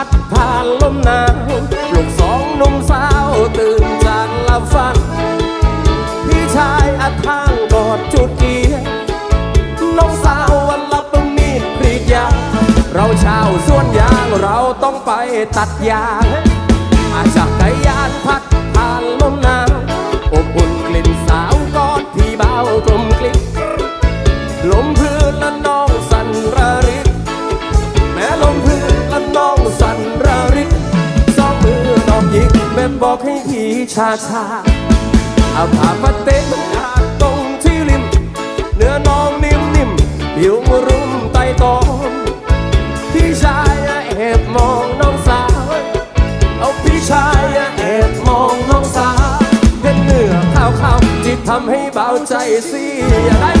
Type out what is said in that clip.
พัดผ่านลมหนาวลูกสองนุ่มสาวตื่นจากลับฝัน พี่ชายอาทางกอดจุดเกียน้องสาววันรับมีดกรีดยางเราชาวสวนยางเราต้องไปตัดยางอาจักรยานพัดผ่านลมหนาวอบอุ่นกลิ่นสาวกอดพี่เบากลมกลิ่น บอกให้พี่ชาชาเอาผ้ามาเตะมันขาดตรงที่ริม เนื้อน้องนิ่มนิ่มผิวรุ่มไตตอนพี่ชายแอบมองน้องสาว เอาพี่ชายแอบมองน้องสาวเห็นเนื้อขาวขาวๆจิตทำให้เบาใจสิอย่าไร